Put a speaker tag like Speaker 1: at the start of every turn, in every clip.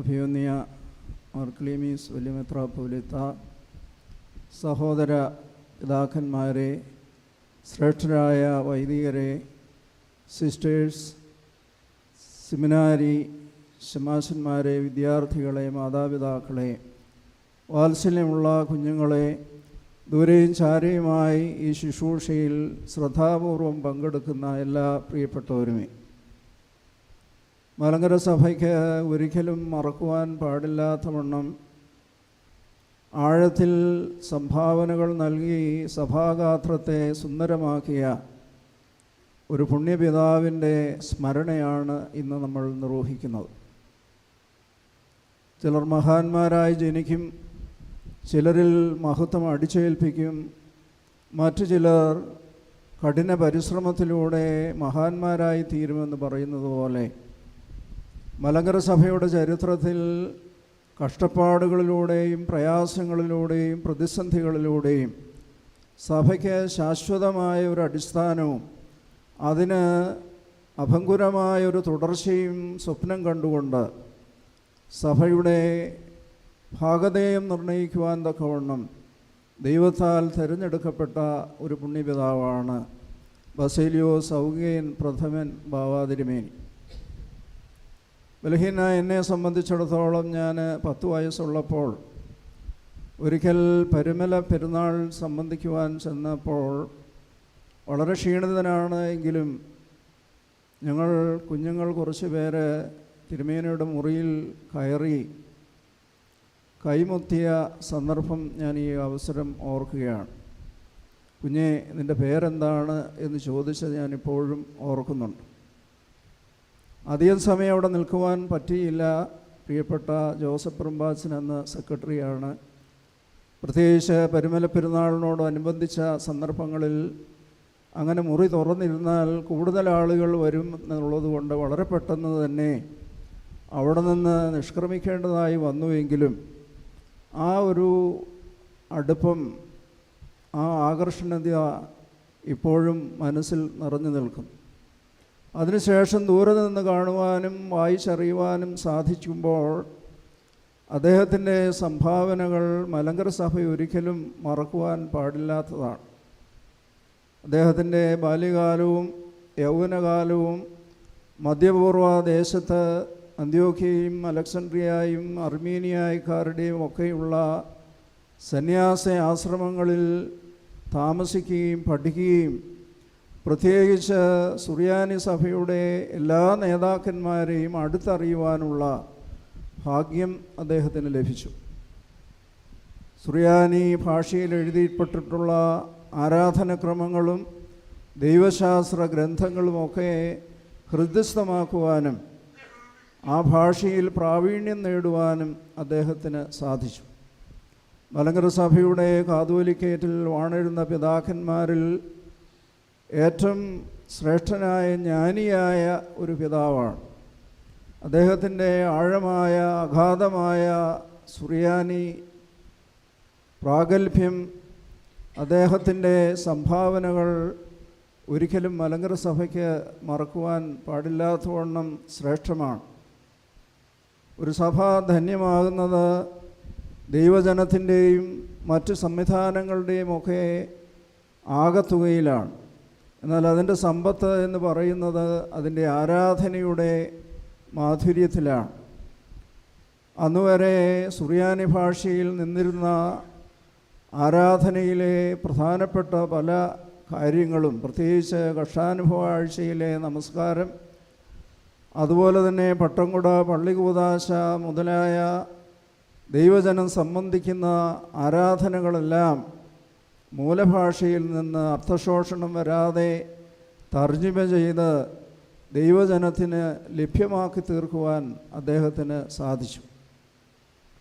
Speaker 1: അഭിയോന്യ വല്യമിത്ര പുലിത്ത സഹോദര പിതാക്കന്മാരെ ശ്രേഷ്ഠരായ വൈദികരെ സിസ്റ്റേഴ്സ് സെമിനാരി ശമാശന്മാരെ വിദ്യാർത്ഥികളെ മാതാപിതാക്കളെ വാത്സല്യമുള്ള കുഞ്ഞുങ്ങളെ ദൂരെയും ചാരയുമായി ഈ ശുശ്രൂഷയിൽ ശ്രദ്ധാപൂർവം പങ്കെടുക്കുന്ന എല്ലാ പ്രിയപ്പെട്ടവരുമേ. മലങ്കര സഭയ്ക്ക് ഒരിക്കലും മറക്കുവാൻ പാടില്ലാത്ത വണ്ണം ആഴത്തിൽ സംഭാവനകൾ നൽകി സഭാഗാത്രത്തെ സുന്ദരമാക്കിയ ഒരു പുണ്യപിതാവിന്റെ സ്മരണയാണ് ഇന്ന് നമ്മൾ നിർവഹിക്കുന്നത്. ചിലർ മഹാന്മാരായി ജനിക്കും ചിലരിൽ മഹത്വം അടിച്ചേൽപ്പിക്കും മറ്റു ചിലർ കഠിന പരിശ്രമത്തിലൂടെ മഹാന്മാരായി തീരുമെന്ന് പറയുന്നത് പോലെ മലങ്കര സഭയുടെ ചരിത്രത്തിൽ കഷ്ടപ്പാടുകളിലൂടെയും പ്രയാസങ്ങളിലൂടെയും പ്രതിസന്ധികളിലൂടെയും സഭയ്ക്ക് ശാശ്വതമായ ഒരു അടിസ്ഥാനവും അതിന് അഭങ്കുരമായ ഒരു തുടർച്ചയും സ്വപ്നം കണ്ടുകൊണ്ട് സഭയുടെ ഭാഗതേയം നിർണയിക്കുവാൻ തക്കവണ്ണം ദൈവത്താൽ തിരഞ്ഞെടുക്കപ്പെട്ട ഒരു പുണ്യപിതാവാണ് ബസേലിയോ സൗകയൻ പ്രഥമൻ ബാവാതിരുമേനി. ബലഹീന എന്നെ സംബന്ധിച്ചിടത്തോളം ഞാൻ പത്ത് വയസ്സുള്ളപ്പോൾ ഒരിക്കൽ പരുമല പെരുന്നാൾ സംബന്ധിക്കുവാൻ ചെന്നപ്പോൾ വളരെ ക്ഷീണിതനാണ് എങ്കിലും ഞങ്ങൾ കുഞ്ഞുങ്ങൾ കുറച്ച് പേര് തിരുമേനയുടെ മുറിയിൽ കയറി കൈമുത്തിയ സന്ദർഭം ഞാൻ ഈ അവസരം ഓർക്കുകയാണ്. കുഞ്ഞെ നിന്റെ പേരെന്താണ് എന്ന് ചോദിച്ചത് ഞാനിപ്പോഴും ഓർക്കുന്നുണ്ട്. അധികം സമയം അവിടെ നിൽക്കുവാൻ പറ്റിയില്ല. പ്രിയപ്പെട്ട ജോസഫ് പ്രംബാച്ചൻ എന്ന സെക്രട്ടറിയാണ്. പ്രത്യേകിച്ച് പരുമല പെരുന്നാളിനോടനുബന്ധിച്ച സന്ദർഭങ്ങളിൽ അങ്ങനെ മുറി തുറന്നിരുന്നാൽ കൂടുതൽ ആളുകൾ വരും എന്നുള്ളത് കൊണ്ട് വളരെ പെട്ടെന്ന് തന്നെ അവിടെ നിന്ന് നിഷ്ക്രമിക്കേണ്ടതായി വന്നുവെങ്കിലും ആ ഒരു അടുപ്പം ആ ആകർഷണത ഇപ്പോഴും മനസ്സിൽ നിറഞ്ഞു നിൽക്കും. അതിനുശേഷം ദൂരെ നിന്ന് കാണുവാനും വായിച്ചറിയുവാനും സാധിക്കുമ്പോൾ അദ്ദേഹത്തിന്റെ സംഭാവനകൾ മലങ്കര സഭ ഒരിക്കലും മറക്കുവാൻ പാടില്ലാത്തതാണ്. അദ്ദേഹത്തിന്റെ ബാല്യകാലവും യൗവനകാലവും മധ്യപൂർവ ദേശത്ത് അന്ത്യോഖ്യയും അലക്സാണ്ട്രിയായും അർമീനിയായക്കാരുടെയും ഒക്കെയുള്ള സന്യാസ ആശ്രമങ്ങളിൽ താമസിക്കുകയും പഠിക്കുകയും പ്രത്യേകിച്ച് സുറിയാനി സഭയുടെ എല്ലാ നേതാക്കന്മാരെയും അടുത്തറിയുവാനുള്ള ഭാഗ്യം അദ്ദേഹത്തിന് ലഭിച്ചു. സുറിയാനി ഭാഷയിൽ എഴുതിപ്പെട്ടിട്ടുള്ള ആരാധനക്രമങ്ങളും ദൈവശാസ്ത്ര ഗ്രന്ഥങ്ങളുമൊക്കെ ഹൃദ്യസ്ഥമാക്കുവാനും ആ ഭാഷയിൽ പ്രാവീണ്യം നേടുവാനും അദ്ദേഹത്തിന് സാധിച്ചു. മലങ്കര സഭയുടെ കാതോലിക്കേറ്റിൽ വാണിരുന്ന പിതാക്കന്മാരിൽ ഏറ്റവും ശ്രേഷ്ഠനായ ജ്ഞാനിയായ ഒരു പിതാവാണ്. അദ്ദേഹത്തിന്റെ ആഴമായ അഗാധമായ സുറിയാനി പ്രാഗൽഭ്യം അദ്ദേഹത്തിന്റെ സംഭാവനകൾ ഒരിക്കലും മലങ്കര സഭയ്ക്ക് മറക്കുവാൻ പാടില്ലാത്തവണ്ണം ശ്രേഷ്ഠമാണ്. ഒരു സഭ ധന്യമാകുന്നത് ദൈവജനത്തിന്റെയും മറ്റ് സംവിധാനങ്ങളുടെയും ഒക്കെ ആകത്തുകയിലാണ്. എന്നാൽ അതിന്റെ സമ്പത്ത് എന്ന് പറയുന്നത് അതിന്റെ ആരാധനയുടെ മാധുര്യത്തിലാണ്. അന്നുവരെ സുറിയാനി ഭാഷയിൽ നിന്നിരുന്ന ആരാധനയിലെ പ്രധാനപ്പെട്ട പല കാര്യങ്ങളും പ്രത്യേകിച്ച് കഷാനുഭവ ആഴ്ചയിലെ നമസ്കാരം അതുപോലെ തന്നെ പട്ടംകുട പള്ളികൂതാശ മുതലായ ദൈവജനം സംബന്ധിക്കുന്ന ആരാധനകളെല്ലാം മൂലഭാഷയിൽ നിന്ന് അർത്ഥശോഷണം വരാതെ തർജിമ ചെയ്ത് ദൈവജനത്തിന് ലഭ്യമാക്കി തീർക്കുവാൻ അദ്ദേഹത്തിന് സാധിച്ചു.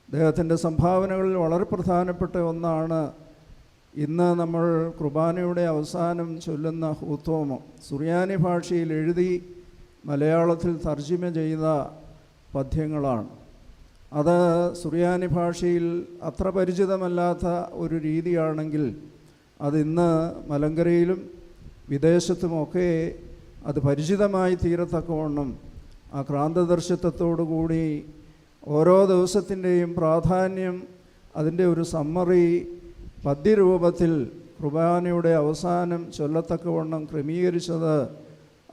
Speaker 1: അദ്ദേഹത്തിന്റെ സംഭാവനകളിൽ വളരെ പ്രധാനപ്പെട്ട ഒന്നാണ് ഇന്ന് നമ്മൾ കുർബാനയുടെ അവസാനം ചൊല്ലുന്ന ഹൂത്തോമം. സുറിയാനി ഭാഷയിൽ എഴുതി മലയാളത്തിൽ തർജിമ ചെയ്ത പദ്യങ്ങളാണ്. അത് സുറിയാനി ഭാഷയിൽ അത്ര പരിചിതമല്ലാത്ത ഒരു രീതിയാണെങ്കിൽ അതിന്ന് മലങ്കരയിലും വിദേശത്തുമൊക്കെ അത് പരിചിതമായി തീരത്തക്കവണ്ണം ആ ക്രാന്തദർശിത്വത്തോടു കൂടി ഓരോ ദിവസത്തിന്റെയും പ്രാധാന്യം അതിന്റെ ഒരു സമ്മറി പദ്യരൂപത്തിൽ കുർബാനയുടെ അവസാനം ചൊല്ലത്തക്കവണ്ണം ക്രമീകരിച്ചത്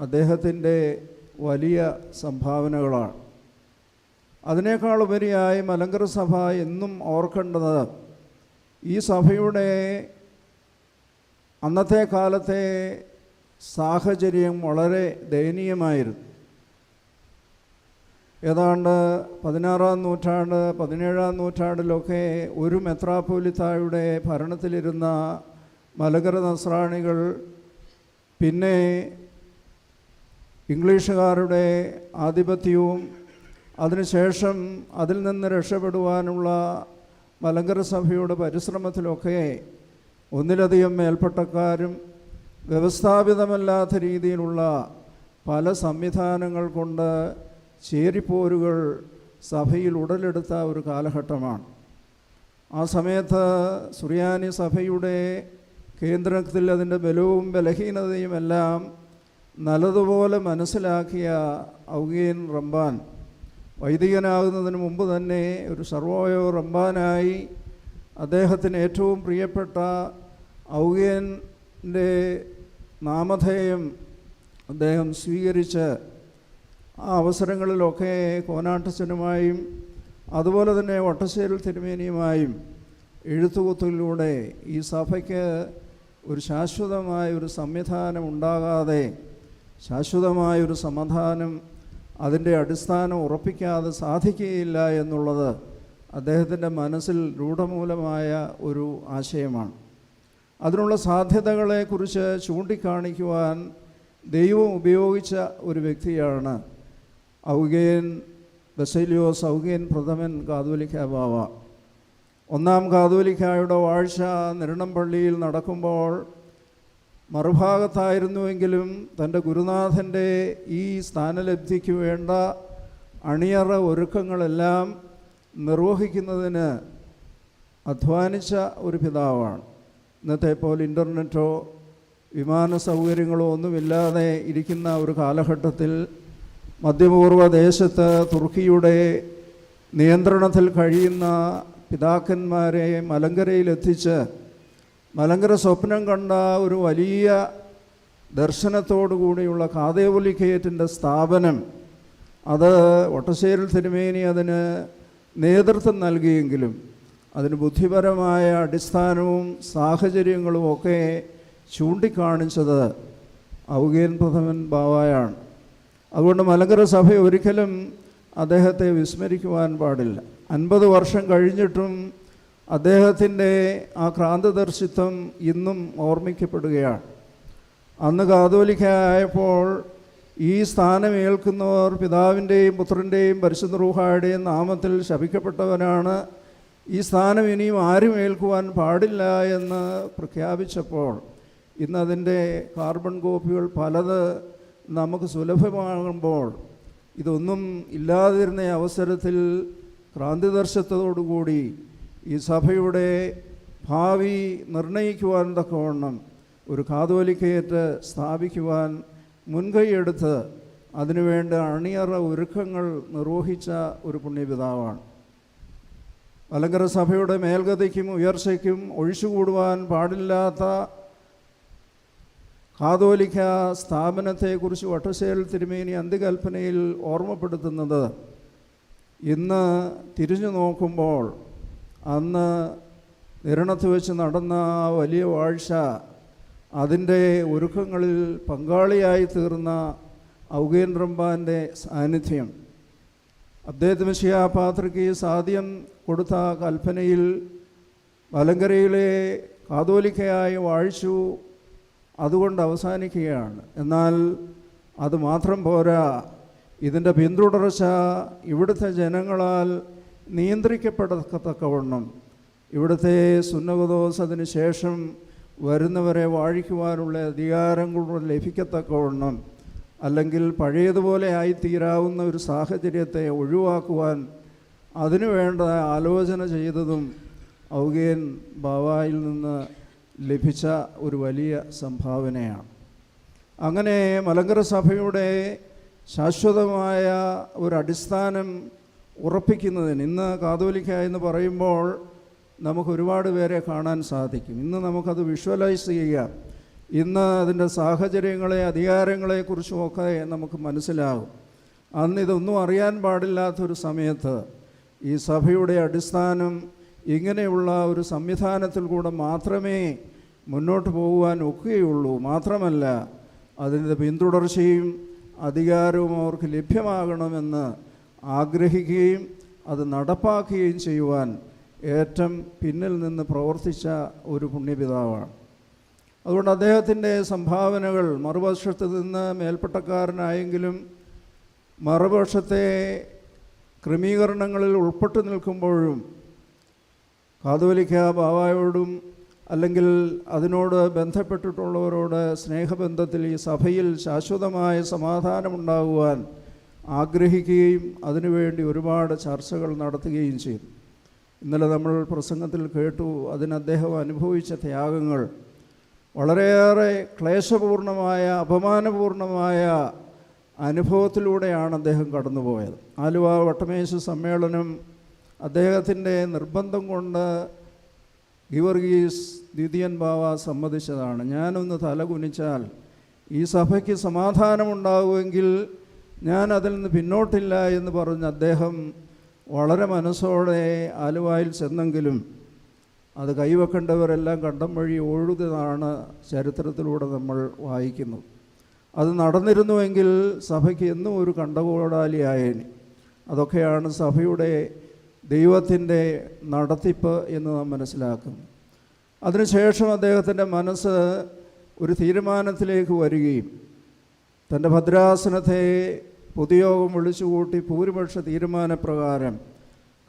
Speaker 1: അദ്ദേഹത്തിന്റെ വലിയ സംഭാവനകളാണ്. അതിനേക്കാൾ ഉപരിയായി മലങ്കര സഭ എന്നും ഓർക്കേണ്ടത് ഈ സഭയുടെ അന്നത്തെ കാലത്തെ സാഹചര്യം വളരെ ദയനീയമായിരുന്നു. ഏതാണ്ട് പതിനാറാം നൂറ്റാണ്ട് പതിനേഴാം നൂറ്റാണ്ടിലൊക്കെ ഒരു മെത്രാപ്പോലിത്തായുടെ ഭരണത്തിലിരുന്ന മലകര നസ്രാണികൾ പിന്നെ ഇംഗ്ലീഷുകാരുടെ ആധിപത്യവും അതിനുശേഷം അതിൽ നിന്ന് രക്ഷപ്പെടുവാനുള്ള മലങ്കര സഭയുടെ പരിശ്രമത്തിലൊക്കെ ഒന്നിലധികം മേൽപ്പെട്ടക്കാരും വ്യവസ്ഥാപിതമല്ലാത്ത രീതിയിലുള്ള പല സംവിധാനങ്ങൾ കൊണ്ട് ചേരിപ്പോരുകൾ സഭയിൽ ഉടലെടുത്ത ഒരു കാലഘട്ടമാണ്. ആ സമയത്ത് സുറിയാനി സഭയുടെ കേന്ദ്രത്തിൽ അതിന്റെ ബലവും ബലഹീനതയും എല്ലാം നല്ലതുപോലെ മനസ്സിലാക്കിയ ഔഗീൻ റംബാൻ വൈദികനാകുന്നതിന് മുമ്പ് തന്നെ ഒരു സർവോയോ റംബാനായി അദ്ദേഹത്തിന് ഏറ്റവും പ്രിയപ്പെട്ട ഔഗേന്റെ നാമധേയം അദ്ദേഹം സ്വീകരിച്ച് ആ അവസരങ്ങളിലൊക്കെ കോനാട്ടച്ചനുമായും അതുപോലെ തന്നെ വട്ടശ്ശേരിൽ തിരുമേനിയുമായും എഴുത്തുകുത്തിലൂടെ ഈ സഭയ്ക്ക് ഒരു ശാശ്വതമായ ഒരു സംവിധാനം ഉണ്ടാകാതെ ശാശ്വതമായ ഒരു സമാധാനം അതിന്റെ അടിസ്ഥാനം ഉറപ്പിക്കാതെ സാധിക്കുകയില്ല എന്നുള്ളത് അദ്ദേഹത്തിന്റെ മനസ്സിൽ രൂഢമൂലമായ ഒരു ആശയമാണ്. അതിനുള്ള സാധ്യതകളെക്കുറിച്ച് ചൂണ്ടിക്കാണിക്കുവാൻ ദൈവം ഉപയോഗിച്ച ഒരു വ്യക്തിയാണ് ഔഗേൻ ബസേലിയോസ് ഔഗേൻ പ്രഥമൻ കാതോലിക്ക ബാവ. ഒന്നാം കാതോലിക്കായുടെ വാഴ്ച നിരണം പള്ളിയിൽ നടക്കുമ്പോൾ മറുഭാഗത്തായിരുന്നുവെങ്കിലും തന്റെ ഗുരുനാഥന്റെ ഈ സ്ഥാനലബ്ധിക്ക് വേണ്ട അണിയറ ഒരുക്കങ്ങളെല്ലാം നിർവഹിക്കുന്നതിന് അധ്വാനിച്ച ഒരു പിതാവാണ്. ഇന്നത്തെ പോലെ ഇന്റർനെറ്റോ വിമാന സൗകര്യങ്ങളോ ഒന്നുമില്ലാതെ ഇരിക്കുന്ന ഒരു കാലഘട്ടത്തിൽ മധ്യപൂർവ ദേശത്ത് തുർക്കിയുടെ നിയന്ത്രണത്തിൽ കഴിയുന്ന പിതാക്കന്മാരെ മലങ്കരയിലെത്തിച്ച് മലങ്കര സ്വപ്നം കണ്ട ഒരു വലിയ ദർശനത്തോടുകൂടിയുള്ള കൂടിയുള്ള കാതേവുലിക്കയറ്റിന്റെ സ്ഥാപനം അത് ഒട്ടശ്ശേരിൽ തിരുമേനി അതിന് നേതൃത്വം നൽകിയെങ്കിലും അതിന് ബുദ്ധിപരമായ അടിസ്ഥാനവും സാഹചര്യങ്ങളും ഒക്കെ ചൂണ്ടിക്കാണിച്ചത് ഔഗേൻ പ്രഥമൻ ബാവായാണ്. അതുകൊണ്ട് മലങ്കര സഭ ഒരിക്കലും അദ്ദേഹത്തെ വിസ്മരിക്കുവാൻ പാടില്ല. അൻപത് വർഷം കഴിഞ്ഞിട്ടും അദ്ദേഹത്തിന്റെ ആ ക്രാന്തദർശിത്വം ഇന്നും ഓർമ്മിക്കപ്പെടുകയാണ്. അന്ന് കാതോലിക്കായപ്പോൾ ഈ സ്ഥാനം ഏൽക്കുന്നവർ പിതാവിന്റെയും പുത്രന്റെയും പരിശുദ്ധ റൂഹായുടെയും നാമത്തിൽ ശപിക്കപ്പെട്ടവനാണ്. ഈ സ്ഥാനം ഇനിയും ആരും ഏൽക്കുവാൻ പാടില്ല എന്ന് പ്രഖ്യാപിച്ചപ്പോൾ ഇന്നതിന്റെ കാർബൺ കോപ്പികൾ പലത് നമുക്ക് സുലഭമാകുമ്പോൾ ഇതൊന്നും ഇല്ലാതിരുന്ന അവസരത്തിൽ ക്രാന്തിദർശത്തോടുകൂടി ഈ സഭയുടെ ഭാവി നിർണയിക്കുവാൻ തക്കവണ്ണം ഒരു കാതോലിക്കയേറ്റ് സ്ഥാപിക്കുവാൻ മുൻകൈയെടുത്ത് അതിനുവേണ്ട അണിയറ ഒരുക്കങ്ങൾ നിർവഹിച്ച ഒരു പുണ്യപിതാവാണ്. മലങ്കര സഭയുടെ മേൽഗതിക്കും ഉയർച്ചയ്ക്കും ഒഴിച്ചുകൂടുവാൻ പാടില്ലാത്ത കാതോലിക്ക സ്ഥാപനത്തെക്കുറിച്ച് വട്ടശേൽ തിരുമേനി അന്ത്യകൽപ്പനയിൽ ഓർമ്മപ്പെടുത്തുന്നത് ഇന്ന് തിരിഞ്ഞു നോക്കുമ്പോൾ അന്ന് നിരണത്ത് വെച്ച് നടന്ന ആ വലിയ വാഴ്ച അതിന്റെ ഒരുക്കങ്ങളിൽ പങ്കാളിയായി തീർന്ന റംബാന്റെ സാന്നിധ്യം. അദ്ദേഹത്തിന് ശിയാപാത്രയ്ക്ക് സാധ്യം കൊടുത്ത കൽപ്പനയിൽ മലങ്കരയിലെ കാതോലിക്കയായി വാഴിച്ചു അതുകൊണ്ട് അവസാനിക്കുകയാണ്. എന്നാൽ അത് മാത്രം പോരാ. ഇതിന്റെ പിന്തുടർച്ച ഇവിടുത്തെ ജനങ്ങളാൽ നിയന്ത്രിക്കപ്പെടത്തക്കവണ്ണം. ഇവിടുത്തെ സുന്നകദോസ് അതിന് ശേഷം വരുന്നവരെ വാഴിക്കുവാനുള്ള അധികാരം കൂടെ ലഭിക്കത്തക്കവണ്ണം അല്ലെങ്കിൽ പഴയതുപോലെ ആയിത്തീരാവുന്ന ഒരു സാഹചര്യത്തെ ഒഴിവാക്കുവാൻ അതിനുവേണ്ട ആലോചന ചെയ്തതും ഔഗേൻ ബാവായിൽ നിന്ന് ലഭിച്ച ഒരു വലിയ സംഭാവനയാണ്. അങ്ങനെ മലങ്കര സഭയുടെ ശാശ്വതമായ ഒരു അടിസ്ഥാനം ഉറപ്പിക്കുന്നതിന് ഇന്ന് കാതോലിക്ക എന്ന് പറയുമ്പോൾ നമുക്ക് ഒരുപാട് പേരെ കാണാൻ സാധിക്കും. ഇന്ന് നമുക്കത് വിഷ്വലൈസ് ചെയ്യാം. ഇന്ന് അതിന്റെ സാഹചര്യങ്ങളെ അധികാരങ്ങളെക്കുറിച്ചുമൊക്കെ നമുക്ക് മനസ്സിലാകും അന്ന് ഇതൊന്നും അറിയാൻ പാടില്ലാത്തൊരു സമയത്ത് ഈ സഭയുടെ അടിസ്ഥാനം ഇങ്ങനെയുള്ള ഒരു സംവിധാനത്തിൽ കൂടെ മാത്രമേ മുന്നോട്ട് പോകുവാൻ ഒക്കുകയുള്ളൂ. മാത്രമല്ല അതിന്റെ പിന്തുടർച്ചയും അധികാരവും അവർക്ക് ലഭ്യമാകണമെന്ന് ആഗ്രഹിക്കുകയും അത് നടപ്പാക്കുകയും ചെയ്യുവാൻ ഏറ്റവും പിന്നിൽ നിന്ന് പ്രവർത്തിച്ച ഒരു പുണ്യപിതാവാണ്. അതുകൊണ്ട് അദ്ദേഹത്തിന്റെ സംഭാവനകൾ മറുപക്ഷത്ത് നിന്ന് മേൽപ്പെട്ടക്കാരനായെങ്കിലും മറുപക്ഷത്തെ ക്രമീകരണങ്ങളിൽ ഉൾപ്പെട്ടു നിൽക്കുമ്പോഴും കാതോലിക്ക ബാവായോടും അല്ലെങ്കിൽ അതിനോട് ബന്ധപ്പെട്ടിട്ടുള്ളവരോട് സ്നേഹബന്ധത്തിൽ ഈ സഭയിൽ ശാശ്വതമായ സമാധാനമുണ്ടാകുവാൻ ആഗ്രഹിക്കുകയും അതിനുവേണ്ടി ഒരുപാട് ചർച്ചകൾ നടത്തുകയും ചെയ്തു. ഇന്നലെ നമ്മൾ പ്രസംഗത്തിൽ കേട്ടു അതിന് അദ്ദേഹം അനുഭവിച്ച ത്യാഗങ്ങൾ. വളരെയേറെ ക്ലേശപൂർണമായ അപമാനപൂർണമായ അനുഭവത്തിലൂടെയാണ് അദ്ദേഹം കടന്നുപോയത്. ആലുവ വട്ടമേശ സമ്മേളനം അദ്ദേഹത്തിന്റെ നിർബന്ധം കൊണ്ട് ഗിവർഗീസ് ദ്വിതീയൻ ബാവ സമ്മതിച്ചതാണ്. ഞാനൊന്ന് തലകുനിച്ചാൽ ഈ സഭയ്ക്ക് സമാധാനമുണ്ടാകുമെങ്കിൽ ഞാൻ അതിൽ നിന്ന് പിന്നോട്ടില്ല എന്ന് പറഞ്ഞ് അദ്ദേഹം വളരെ മനസ്സോടെ ആലുവായിൽ ചെന്നെങ്കിലും അത് കൈവെക്കേണ്ടവരെല്ലാം കണ്ടം വഴി ഒഴുകുന്നതാണ് ചരിത്രത്തിലൂടെ നമ്മൾ വായിക്കുന്നത് അത് നടന്നിരുന്നുവെങ്കിൽ സഭയ്ക്ക് എന്നും ഒരു കണ്ടകോടാലിയായേനെ. അതൊക്കെയാണ് സഭയുടെ ദൈവത്തിന്റെ നടത്തിപ്പ് എന്ന് നാം മനസ്സിലാക്കുന്നു. അതിനുശേഷം അദ്ദേഹത്തിന്റെ മനസ്സ് ഒരു തീരുമാനത്തിലേക്ക് വരികയും തന്റെ ഭദ്രാസനത്തെ പൊതുയോഗം വിളിച്ചുകൂട്ടി ഭൂരിപക്ഷ തീരുമാനപ്രകാരം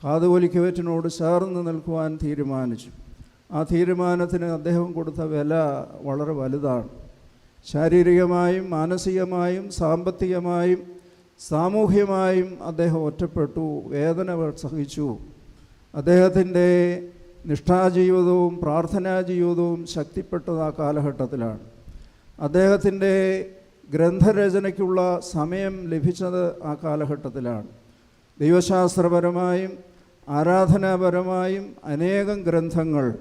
Speaker 1: കാതുകൊലിക്കുവറ്റിനോട് ചേർന്ന് നിൽക്കുവാൻ തീരുമാനിച്ചു. ആ തീരുമാനത്തിന് അദ്ദേഹം കൊടുത്ത വില വളരെ വലുതാണ്. ശാരീരികമായും മാനസികമായും സാമ്പത്തികമായും സാമൂഹ്യമായും അദ്ദേഹം ഒറ്റപ്പെട്ടു വേദന സഹിച്ചു. അദ്ദേഹത്തിന്റെ നിഷ്ഠാജീവിതവും പ്രാർത്ഥനാ ജീവിതവും ശക്തിപ്പെട്ടത് ആ കാലഘട്ടത്തിലാണ്. അദ്ദേഹത്തിന്റെ ഗ്രന്ഥരചനയ്ക്കുള്ള സമയം ലഭിച്ചത് ആ കാലഘട്ടത്തിലാണ്. ദൈവശാസ്ത്രപരമായും ആരാധനാപരമായും അനേകം ഗ്രന്ഥങ്ങൾ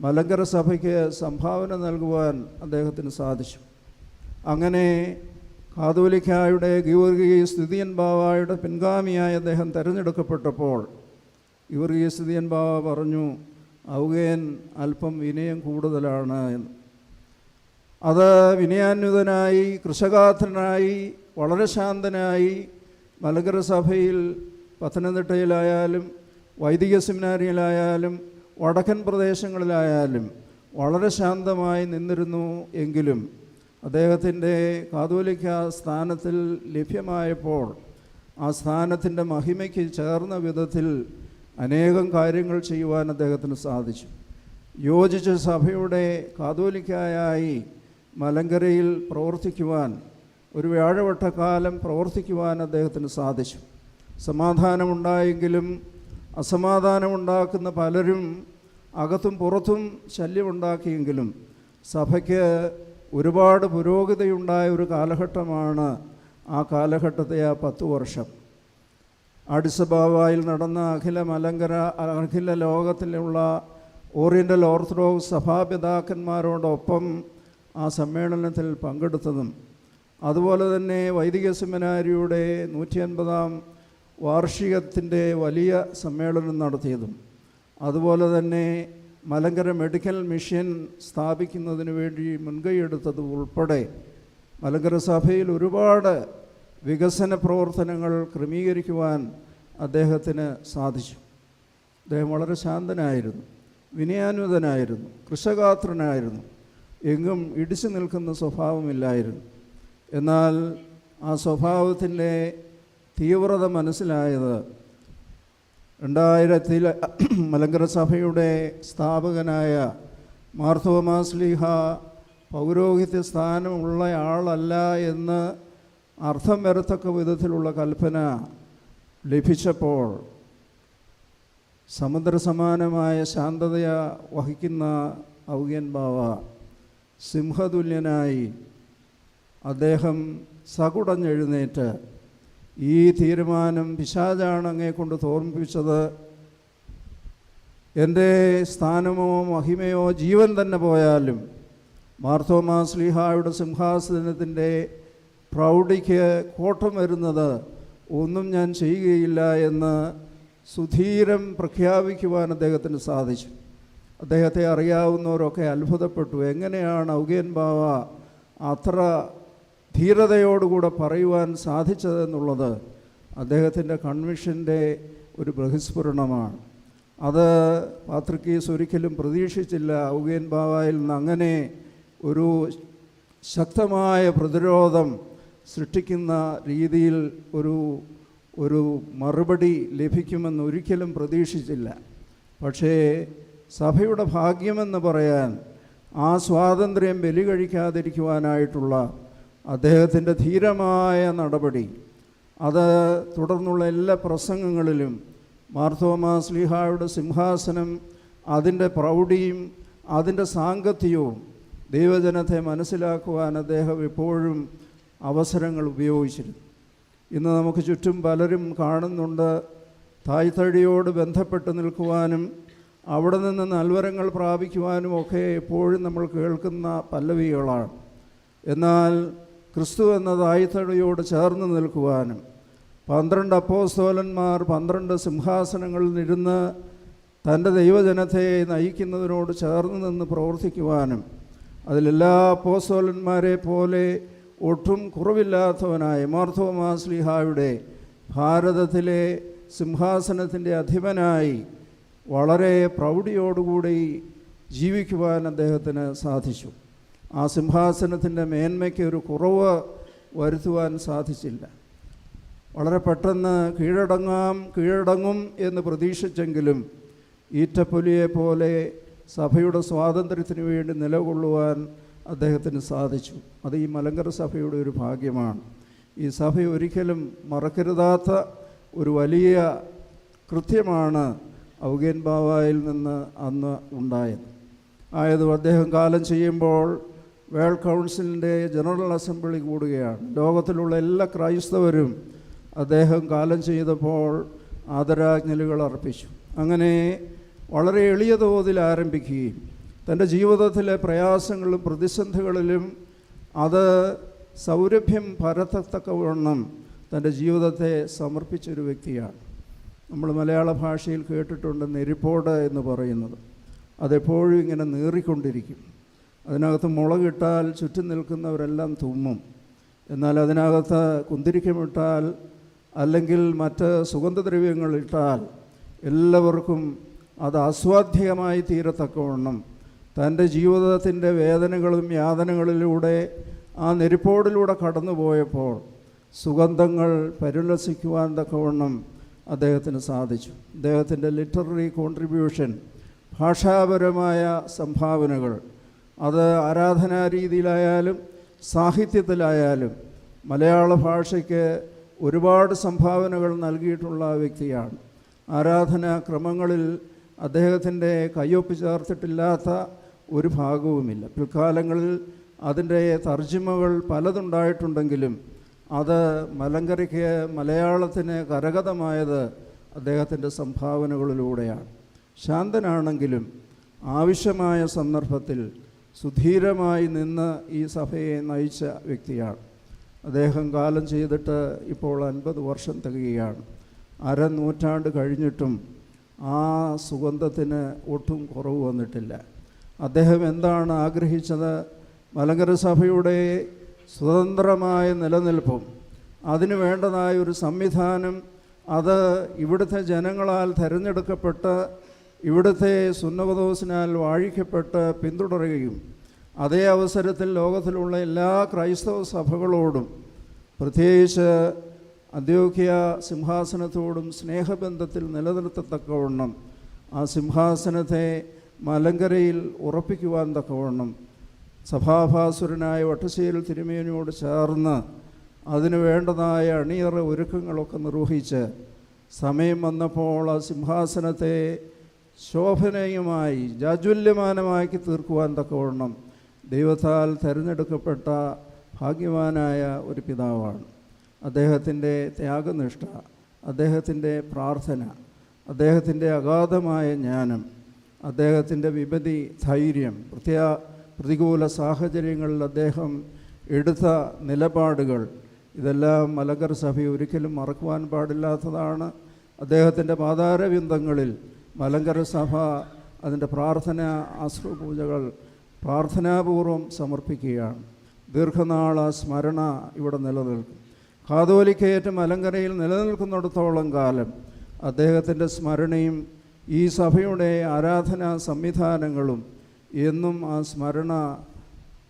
Speaker 1: മലങ്കര സഭയ്ക്ക് സംഭാവന നൽകുവാൻ അദ്ദേഹത്തിന് സാധിച്ചു. അങ്ങനെ കാതോലിക്കായുടെ ഗീവർഗീയ സ്ഥിതിയൻ ബാവായുടെ പിൻഗാമിയായി അദ്ദേഹം തിരഞ്ഞെടുക്കപ്പെട്ടപ്പോൾ ഗീവർഗീയ സ്ഥിതിയൻ ബാവ പറഞ്ഞു ഔകേൻ അല്പം വിനയം കൂടുതലാണ് എന്ന്. അത് വിനയാന്വിതനായി കൃഷകാഥനായി വളരെ ശാന്തനായി മലകര സഭയിൽ പത്തനംതിട്ടയിലായാലും വൈദിക സെമിനാരിയിലായാലും വടക്കൻ പ്രദേശങ്ങളിലായാലും വളരെ ശാന്തമായി നിന്നിരുന്നു എങ്കിലും അദ്ദേഹത്തിന്റെ കാതോലിക്ക സ്ഥാനത്തിൽ ലഭ്യമായപ്പോൾ ആ സ്ഥാനത്തിന്റെ മഹിമയ്ക്ക് ചേർന്ന വിധത്തിൽ അനേകം കാര്യങ്ങൾ ചെയ്യുവാൻ അദ്ദേഹത്തിന് സാധിച്ചു. യോജിച്ച സഭയുടെ കാതോലിക്കായായി മലങ്കരയിൽ പ്രവർത്തിക്കുവാൻ ഒരു വ്യാഴവട്ടക്കാലം പ്രവർത്തിക്കുവാൻ അദ്ദേഹത്തിന് സാധിച്ചു. സമാധാനമുണ്ടായെങ്കിലും അസമാധാനമുണ്ടാക്കുന്ന പലരും അകത്തും പുറത്തും ശല്യമുണ്ടാക്കിയെങ്കിലും സഭയ്ക്ക് ഒരുപാട് പുരോഗതിയുണ്ടായ ഒരു കാലഘട്ടമാണ് ആ കാലഘട്ടത്തെ ആ പത്ത് വർഷം. അഡിസബാവായിൽ നടന്ന അഖില മലങ്കര അഖില ലോകത്തിലുള്ള ഓറിയന്റൽ ഓർത്തഡോക്സ് സഭാപിതാക്കന്മാരോടൊപ്പം ആ സമ്മേളനത്തിൽ പങ്കെടുത്തതും അതുപോലെ തന്നെ വൈദിക സെമിനാരിയുടെ നൂറ്റി അൻപതാം വാർഷികത്തിന്റെ വലിയ സമ്മേളനം നടത്തിയതും അതുപോലെ തന്നെ മലങ്കര മെഡിക്കൽ മിഷൻ സ്ഥാപിക്കുന്നതിന് വേണ്ടി മുൻകൈയെടുത്തത് ഉൾപ്പെടെ മലങ്കര സഭയിൽ ഒരുപാട് വികസന പ്രവർത്തനങ്ങൾ ക്രമീകരിക്കുവാൻ അദ്ദേഹത്തിന് സാധിച്ചു. അദ്ദേഹം വളരെ ശാന്തനായിരുന്നു വിനയാന്വിതനായിരുന്നു കൃഷഗാത്രനായിരുന്നു എങ്ങും ഇടിച്ചു നിൽക്കുന്ന സ്വഭാവമില്ലായിരുന്നു. എന്നാൽ ആ സ്വഭാവത്തിന്റെ തീവ്രത മനസ്സിലായത് രണ്ടായിരത്തിൽ മലങ്കര സഭയുടെ സ്ഥാപകനായ മാർത്തോമാസ്ലിഹ പൗരോഹിത്യ സ്ഥാനമുള്ള ആളല്ല എന്ന് അർത്ഥം വരത്തക്ക വിധത്തിലുള്ള കൽപ്പന ലഭിച്ചപ്പോൾ സമുദ്രസമാനമായ ശാന്തതയ വഹിക്കുന്ന ഔഗ്യൻ ബാവ സിംഹതുല്യനായി അദ്ദേഹം സകുടഞ്ഞെഴുന്നേറ്റ് ഈ തീരുമാനം പിശാചാണ് അങ്ങേ കൊണ്ട് തോർമ്മിപ്പിച്ചത് എന്റെ സ്ഥാനമോ മഹിമയോ ജീവൻ തന്നെ പോയാലും മാർത്തോമാ സ്ലിഹായുടെ സിംഹാസനത്തിന്റെ പ്രൗഢിക്ക് കോട്ടം വരുന്നത് ഒന്നും ഞാൻ ചെയ്യുകയില്ല എന്ന് സുധീരം പ്രഖ്യാപിക്കുവാൻ അദ്ദേഹത്തിന് സാധിച്ചു. അദ്ദേഹത്തെ അറിയാവുന്നവരൊക്കെ അത്ഭുതപ്പെട്ടു. എങ്ങനെയാണ് ഔഗേൻ ബാവ അത്ര ധീരതയോടുകൂടെ പറയുവാൻ സാധിച്ചതെന്നുള്ളത് അദ്ദേഹത്തിന്റെ കൺവിഷന്റെ ഒരു ബഹിസ്ഫുരണമാണ്. അത് പാത്രിക്കീസ് ഒരിക്കലും പ്രതീക്ഷിച്ചില്ല ഔഗേൻ ബാവായിൽ നിന്ന് അങ്ങനെ ഒരു ശക്തമായ പ്രതിരോധം സൃഷ്ടിക്കുന്ന രീതിയിൽ ഒരു ഒരു മറുപടി ലഭിക്കുമെന്ന് ഒരിക്കലും പ്രതീക്ഷിച്ചില്ല. പക്ഷേ സഭയുടെ ഭാഗ്യമെന്ന് പറയാൻ ആ സ്വാതന്ത്ര്യം ബലി കഴിക്കാതിരിക്കുവാനായിട്ടുള്ള അദ്ദേഹത്തിന്റെ ധീരമായ നടപടി. അത് തുടർന്നുള്ള എല്ലാ പ്രസംഗങ്ങളിലും മാർത്തോമാ സ്ലിഹായുടെ സിംഹാസനം അതിന്റെ പ്രൗഢിയും അതിന്റെ സാങ്കത്യവും ദൈവജനത്തെ മനസ്സിലാക്കുവാൻ അദ്ദേഹം എപ്പോഴും അവസരങ്ങൾ ഉപയോഗിച്ചിരുന്നു. ഇന്ന് നമുക്ക് ചുറ്റും പലരും കാണുന്നുണ്ട്. തായ്തടിയോട് ബന്ധപ്പെട്ട് നിൽക്കുവാനും അവിടെ നിന്ന് നൽവരങ്ങൾ പ്രാപിക്കുവാനും ഒക്കെ എപ്പോഴും നമ്മൾ കേൾക്കുന്ന പല്ലവികളാണ്. എന്നാൽ ക്രിസ്തു എന്ന ദായിത്തടിയോട് ചേർന്ന് നിൽക്കുവാനും പന്ത്രണ്ട് അപ്പോസ്തോലന്മാർ പന്ത്രണ്ട് സിംഹാസനങ്ങളിൽ ഇരുന്ന് തന്റെ ദൈവജനത്തെ നയിക്കുന്നതിനോട് ചേർന്ന് നിന്ന് പ്രവർത്തിക്കുവാനും അതിലെല്ലാ അപ്പോസ്തോലന്മാരെ പോലെ ഒട്ടും കുറവില്ലാത്തവനായ മാർത്തോമാസ്ലിഹായുടെ ഭാരതത്തിലെ സിംഹാസനത്തിന്റെ അധിപനായി വളരെ പ്രൗഢിയോടുകൂടി ജീവിക്കുവാൻ അദ്ദേഹത്തിന് സാധിച്ചു. ആ സിംഹാസനത്തിന്റെ മേന്മയ്ക്ക് ഒരു കുറവ് വരുത്തുവാൻ സാധിച്ചില്ല. വളരെ പെട്ടെന്ന് കീഴടങ്ങാം കീഴടങ്ങും എന്ന് പ്രതീക്ഷിച്ചെങ്കിലും ഈറ്റപ്പൊലിയെ പോലെ സഭയുടെ സ്വാതന്ത്ര്യത്തിന് വേണ്ടി നിലകൊള്ളുവാൻ അദ്ദേഹത്തിന് സാധിച്ചു. അത് ഈ മലങ്കര സഭയുടെ ഒരു ഭാഗ്യമാണ്. ഈ സഭ ഒരിക്കലും മറക്കരുതാത്ത ഒരു വലിയ കൃത്യമാണ് ഔഗേൻ ബാവായിൽ നിന്ന് അന്ന് ഉണ്ടായത്. ആയത് അദ്ദേഹം കാലം ചെയ്യുമ്പോൾ വേൾഡ് കൗൺസിലിന്റെ ജനറൽ അസംബ്ലി കൂടുകയാണ്. ലോകത്തിലുള്ള എല്ലാ ക്രൈസ്തവരും അദ്ദേഹം കാലം ചെയ്തപ്പോൾ ആദരാജ്ഞലികൾ അർപ്പിച്ചു. അങ്ങനെ വളരെ എളിയ തോതിൽ ആരംഭിക്കുകയും തന്റെ ജീവിതത്തിലെ പ്രയാസങ്ങളിലും പ്രതിസന്ധികളിലും അത് സൗരഭ്യം പരത്തത്തക്കവണ്ണം തന്റെ ജീവിതത്തെ സമർപ്പിച്ചൊരു വ്യക്തിയാണ്. നമ്മൾ മലയാള ഭാഷയിൽ കേട്ടിട്ടുണ്ട് നെരിപ്പോട് എന്ന് പറയുന്നത്. അതെപ്പോഴും ഇങ്ങനെ നീറിക്കൊണ്ടിരിക്കും. അതിനകത്ത് മുളകിട്ടാൽ ചുറ്റും നിൽക്കുന്നവരെല്ലാം തുമ്മും. എന്നാൽ അതിനകത്ത് കുന്തിരിക്കമിട്ടാൽ അല്ലെങ്കിൽ മറ്റ് സുഗന്ധദ്രവ്യങ്ങൾ ഇട്ടാൽ എല്ലാവർക്കും അത് ആസ്വാദ്യമായി തീരത്തക്കവണ്ണം. തന്റെ ജീവിതത്തിന്റെ വേദനകളും യാതനകളിലൂടെ ആ നെരിപ്പോടിലൂടെ കടന്നു പോയപ്പോൾ സുഗന്ധങ്ങൾ പരിലസിക്കുവാൻ തക്കവണ്ണം അദ്ദേഹത്തിന് സാധിച്ചു. അദ്ദേഹത്തിന്റെ ലിറ്റററി കോൺട്രിബ്യൂഷൻ ഭാഷാപരമായ സംഭാവനകൾ അത് ആരാധനാ രീതിയിലായാലും സാഹിത്യത്തിലായാലും മലയാള ഭാഷയ്ക്ക് ഒരുപാട് സംഭാവനകൾ നൽകിയിട്ടുള്ള വ്യക്തിയാണ്. ആരാധനാ ക്രമങ്ങളിൽ അദ്ദേഹത്തിന്റെ കയ്യൊപ്പ് ചേർത്തിട്ടില്ലാത്ത ഒരു ഭാഗവുമില്ല. പിൽക്കാലങ്ങളിൽ അതിന്റെ തർജിമകൾ പലതുണ്ടായിട്ടുണ്ടെങ്കിലും അത് മലങ്കരയ്ക്ക് മലയാളത്തിന് കരഗതമായത് അദ്ദേഹത്തിന്റെ സംഭാവനകളിലൂടെയാണ്. ശാന്തനാണെങ്കിലും ആവശ്യമായ സന്ദർഭത്തിൽ സുധീരമായി നിന്ന് ഈ സഭയെ നയിച്ച വ്യക്തിയാണ്. അദ്ദേഹം കാലം ചെയ്തിട്ട് ഇപ്പോൾ അൻപത് വർഷം തികയുകയാണ്. അരനൂറ്റാണ്ട് കഴിഞ്ഞിട്ടും ആ സുഗന്ധത്തിന് ഒട്ടും കുറവ് വന്നിട്ടില്ല. അദ്ദേഹം എന്താണ് ആഗ്രഹിച്ചത്? മലങ്കര സഭയുടെ സ്വതന്ത്രമായ നിലനിൽപ്പും അതിനു വേണ്ടതായ ഒരു സംവിധാനം അത് ഇവിടുത്തെ ജനങ്ങളാൽ തിരഞ്ഞെടുക്കപ്പെട്ട് ഇവിടുത്തെ സുന്നവദോസിനാൽ വാഴിക്കപ്പെട്ട് പിന്തുടരുകയും അതേ അവസരത്തിൽ ലോകത്തിലുള്ള എല്ലാ ക്രൈസ്തവ സഭകളോടും പ്രത്യേകിച്ച് അന്ത്യോക്യ സിംഹാസനത്തോടും സ്നേഹബന്ധത്തിൽ നിലനിർത്തത്തക്കവണ്ണം ആ സിംഹാസനത്തെ മലങ്കരയിൽ ഉറപ്പിക്കുവാൻ തക്കവണ്ണം സഭാഭാസുരനായ വട്ടശ്ശേരിൽ തിരുമേനിയോട് ചേർന്ന് അതിനു വേണ്ടതായ അണിയറ ഒരുക്കങ്ങളൊക്കെ നിർവഹിച്ച് സമയം വന്നപ്പോൾ ആ സിംഹാസനത്തെ ശോഭനീയമായി ജാജ്വല്യമാനമാക്കി തീർക്കുവാൻ തക്കവണ്ണം ദൈവത്താൽ തിരഞ്ഞെടുക്കപ്പെട്ട ഭാഗ്യവാനായ ഒരു പിതാവാണ്. അദ്ദേഹത്തിന്റെ ത്യാഗനിഷ്ഠ അദ്ദേഹത്തിന്റെ പ്രാർത്ഥന അദ്ദേഹത്തിന്റെ അഗാധമായ ജ്ഞാനം അദ്ദേഹത്തിന്റെ വിപതി ധൈര്യം പ്രത്യേക പ്രതികൂല സാഹചര്യങ്ങളിൽ അദ്ദേഹം എടുത്ത നിലപാടുകൾ ഇതെല്ലാം മലങ്കർ സഭ ഒരിക്കലും മറക്കുവാൻ പാടില്ലാത്തതാണ്. അദ്ദേഹത്തിന്റെ പാതാരവിന്ദങ്ങളിൽ മലങ്കര സഭ അതിന്റെ പ്രാർത്ഥന ആശ്രപൂജകൾ പ്രാർത്ഥനാപൂർവം സമർപ്പിക്കുകയാണ്. ദീർഘനാള സ്മരണ ഇവിടെ നിലനിൽക്കും. കാതോലിക്കയേറ്റ മലങ്കരയിൽ നിലനിൽക്കുന്നിടത്തോളം കാലം അദ്ദേഹത്തിന്റെ സ്മരണയും ഈ സഭയുടെ ആരാധനാ സംവിധാനങ്ങളും എന്നും ആ സ്മരണ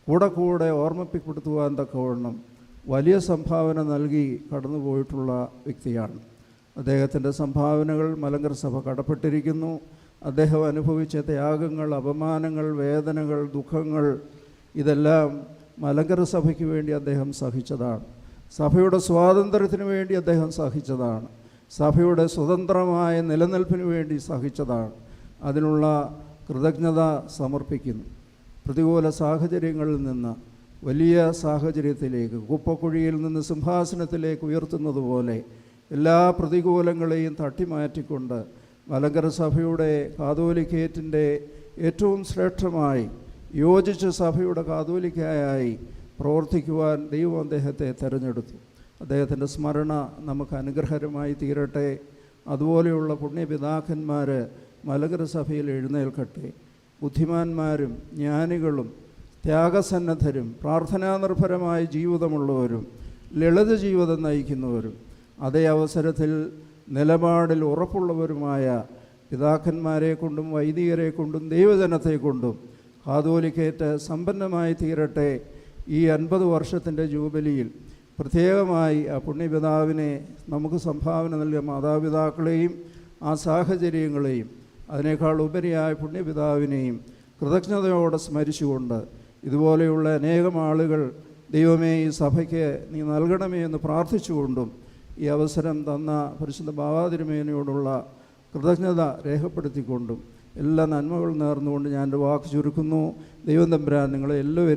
Speaker 1: കൂടെ കൂടെ ഓർമ്മിപ്പിക്കപ്പെടുത്തുവാൻ തക്കവണ്ണം വലിയ സംഭാവന നൽകി കടന്നുപോയിട്ടുള്ള വ്യക്തിയാണ്. അദ്ദേഹത്തിന്റെ സംഭാവനകൾ മലങ്കര സഭ കടപ്പെട്ടിരിക്കുന്നു. അദ്ദേഹം അനുഭവിച്ച ത്യാഗങ്ങൾ അപമാനങ്ങൾ വേദനകൾ ദുഃഖങ്ങൾ ഇതെല്ലാം മലങ്കര സഭയ്ക്ക് വേണ്ടി അദ്ദേഹം സഹിച്ചതാണ്. സഭയുടെ സ്വാതന്ത്ര്യത്തിന് വേണ്ടി അദ്ദേഹം സഹിച്ചതാണ്. സഭയുടെ സ്വതന്ത്രമായ നിലനിൽപ്പിന് വേണ്ടി സഹിച്ചതാണ്. അതിനുള്ള കൃതജ്ഞത സമർപ്പിക്കുന്നു. പ്രതികൂല സാഹചര്യങ്ങളിൽ നിന്ന് വലിയ സാഹചര്യത്തിലേക്ക് കുപ്പക്കുഴിയിൽ നിന്ന് സിംഹാസനത്തിലേക്ക് ഉയർത്തുന്നത് പോലെ എല്ലാ പ്രതികൂലങ്ങളെയും തട്ടിമാറ്റിക്കൊണ്ട് മലങ്കര സഭയുടെ കാതോലിക്കേറ്റിന്റെ ഏറ്റവും ശ്രേഷ്ഠമായി യോജിച്ച സഭയുടെ കാതോലിക്കായി പ്രവർത്തിക്കുവാൻ ദൈവം അദ്ദേഹത്തെ തിരഞ്ഞെടുത്തു. അദ്ദേഹത്തിന്റെ സ്മരണ നമുക്ക് അനുഗ്രഹരമായി തീരട്ടെ. അതുപോലെയുള്ള പുണ്യപിതാക്കന്മാർ മലങ്കര സഭയിൽ എഴുന്നേൽക്കട്ടെ. ബുദ്ധിമാന്മാരും ജ്ഞാനികളും ത്യാഗസന്നദ്ധരും പ്രാർത്ഥനാനിർഭരമായ ജീവിതമുള്ളവരും ലളിത ജീവിതം നയിക്കുന്നവരും അതേ അവസരത്തിൽ നിലപാടിൽ ഉറപ്പുള്ളവരുമായ പിതാക്കന്മാരെ കൊണ്ടും വൈദികരെ കൊണ്ടും ദൈവജനത്തെ കൊണ്ടും കാതോലിക്കേറ്റ് സമ്പന്നമായി തീരട്ടെ ഈ അൻപത് വർഷത്തിന്റെ ജൂബിലിയിൽ. പ്രത്യേകമായി ആ പുണ്യപിതാവിനെ നമുക്ക് സംഭാവന നൽകിയ മാതാപിതാക്കളെയും ആ സാഹചര്യങ്ങളെയും അതിനേക്കാൾ ഉപരിയായ പുണ്യപിതാവിനെയും കൃതജ്ഞതയോടെ സ്മരിച്ചുകൊണ്ട് ഇതുപോലെയുള്ള അനേകം ആളുകൾ ദൈവമേ ഈ സഭയ്ക്ക് നീ നൽകണമേ എന്ന് പ്രാർത്ഥിച്ചുകൊണ്ടും ഈ അവസരം തന്ന പരിശുദ്ധ ബാബാതിരുമേനയോടുള്ള കൃതജ്ഞത രേഖപ്പെടുത്തിക്കൊണ്ടും എല്ലാ നന്മകളും നേർന്നുകൊണ്ട് ഞാൻ എന്റെ വാക്ക് ചുരുക്കുന്നു. ദൈവം തമ്പുരാൻ നിങ്ങളെ എല്ലാവരും